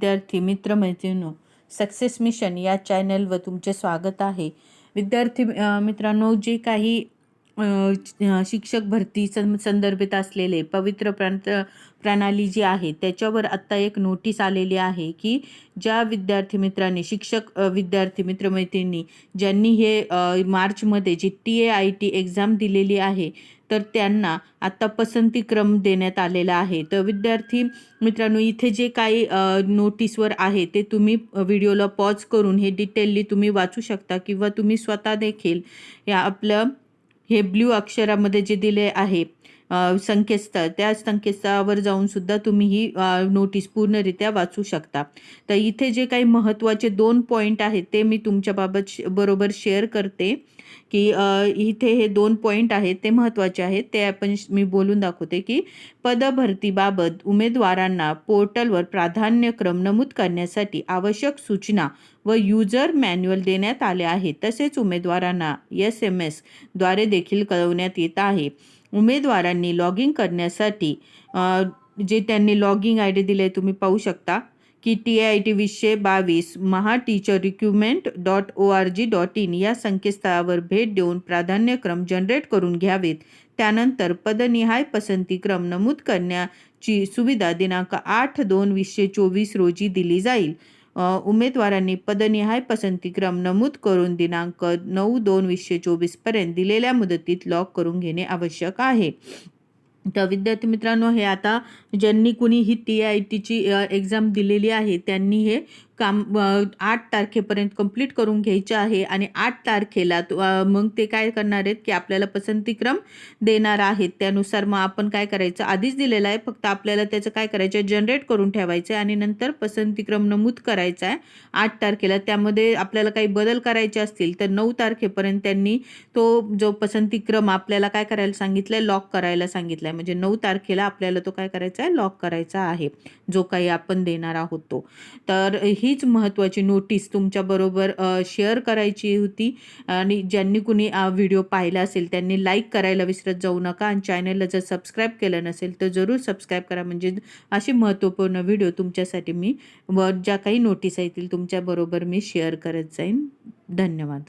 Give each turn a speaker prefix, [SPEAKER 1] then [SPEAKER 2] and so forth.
[SPEAKER 1] विद्यार्थी मित्र मैत्रिणी सक्सेस मिशन या चॅनलवर तुमचे स्वागत आहे. विद्यार्थी मित्रांनो जे काही शिक्षक भरती सं संदर्भित असलेले पवित्र प्रांत प्रणाली जी आहे त्याच्यावर आत्ता एक नोटीस आलेली आहे की ज्या विद्यार्थी मित्रांनी शिक्षक विद्यार्थी मित्रमैत्रिणी ज्यांनी हे मार्चमध्ये जी T A I T exam दिलेली आहे तर त्यांना आत्ता पसंतीक्रम देण्यात आलेला आहे. तर विद्यार्थी मित्रांनो इथे जे काही नोटीसवर आहे ते तुम्ही व्हिडिओला पॉज करून हे डिटेलली तुम्ही वाचू शकता किंवा तुम्ही स्वतः देखील या आपलं हे ब्ल्यू अक्षरामध्ये जे दिले आहे. संकेतस्थळ त्या संकेतस्थळावर जाऊन सुद्धा तुम्ही ही नोटीस पूर्णरित्या वाचू शकता. तर इथे जे काही महत्त्वाचे दोन पॉईंट आहेत ते मी तुमच्याबाबत श- बरोबर शेअर करते. की इथे हे दोन पॉईंट आहेत ते महत्त्वाचे आहेत. ते आपण मी बोलून दाखवते की पदभरतीबाबत उमेदवारांना पोर्टलवर प्राधान्यक्रम नमूद करण्यासाठी आवश्यक सूचना व युजर मॅन्युअल देण्यात आले आहे. तसेच उमेदवारांना एस एम एसद्वारे देखील कळवण्यात येत आहे. उमेदवारांनी लॉगिंग करण्यासाठी जे त्यांनी लॉगिंग आय डी दिले तुम्ही पाहू शकता की टी आय टी वीसशे बावीस Maha teacher recruitment dot O R G dot in या संकेतस्थळावर भेट देऊन प्राधान्यक्रम जनरेट करून घ्यावेत. त्यानंतर पदनिहाय पसंतीक्रम नमूद करण्याची सुविधा दिनांक आठ दोन वीसशे चोवीस रोजी दिली जाईल. उमेदवारांनी पदनिहाय पसंतीक्रम नमूद करून दिनांक नऊ दोन वीसशे चोवीसपर्यंत दिलेल्या मुदतीत लॉक करून घेणे आवश्यक आहे. तर विद्यार्थी मित्रांनो हे आता ज्यांनी कुणी ही टी आय टीची एक्झाम दिलेली आहे त्यांनी हे काम आठ तारखेपर्यंत कंप्लीट करून घ्यायचे आहे आणि आठ तारखेला मग ते काय करणार आहेत की आपल्याला पसंतीक्रम देणार आहेत. त्यानुसार मग आपण काय करायचं? आधीच दिलेलं आहे. फक्त आपल्याला त्याचं काय करायचं आहे? जनरेट करून ठेवायचं आहे आणि नंतर पसंतीक्रम नमूद करायचा आहे आठ तारखेला. त्यामध्ये आपल्याला काही बदल करायचे असतील तर नऊ तारखेपर्यंत त्यांनी तो जो पसंतीक्रम आपल्याला काय करायला सांगितलं आहे लॉक करायला सांगितलं आहे म्हणजे नऊ तारखेला आपल्याला तो काय करायचा आहे? लॉक करायचा आहे. जो काही आपण देणार आहोत तो. तर हीच महत्त्वाची नोटीस तुमच्याबरोबर शेअर करायची होती. आणि ज्यांनी कुणी व्हिडिओ पाहिला असेल त्यांनी लाईक करायला विसरत जाऊ नका. आणि चॅनलला जर सबस्क्राईब केलं नसेल तर जरूर सबस्क्राईब करा. म्हणजे असे महत्त्वपूर्ण व्हिडिओ तुमच्यासाठी मी व ज्या काही नोटीस येतील तुमच्याबरोबर मी शेअर करत जाईन. धन्यवाद.